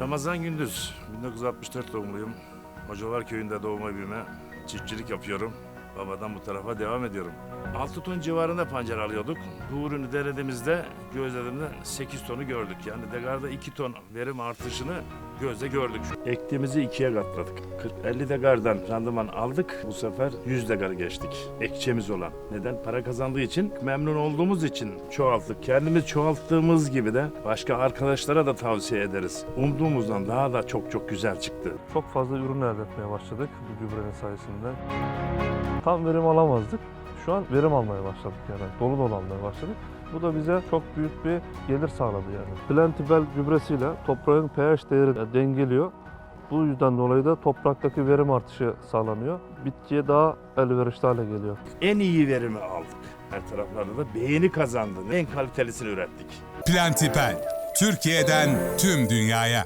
Ramazan Gündüz, 1964 doğumluyum. Hocalar Köyü'nde doğma büyüme. Çiftçilik yapıyorum. Babadan bu tarafa devam ediyorum. 6 ton civarında pancar alıyorduk. Bu ürünü denediğimizde, gözlediğimizde 8 tonu gördük. Yani degarda 2 ton verim artışını gözle gördük. Ektiğimizi ikiye katladık. 40-50 degardan randıman aldık. Bu sefer 100 degar geçtik. Ekçemiz olan. Neden? Para kazandığı için, memnun olduğumuz için çoğalttık. Kendimiz çoğalttığımız gibi de başka arkadaşlara da tavsiye ederiz. Umduğumuzdan daha da çok çok güzel çıktı. Çok fazla ürün elde etmeye başladık bu gübrenin sayesinde. Tam verim alamazdık. Şu an verim almaya başladık yani. Dolu dolu almaya başladık. Bu da bize çok büyük bir gelir sağladı yani. Plantibel gübresiyle toprağın pH değeri de dengeliyor. Bu yüzden dolayı da topraktaki verim artışı sağlanıyor. Bitkiye daha elverişli hale geliyor. En iyi verimi aldık. Her taraflarda da beğeni kazandı. En kalitelisini ürettik. Plantipel, Türkiye'den tüm dünyaya.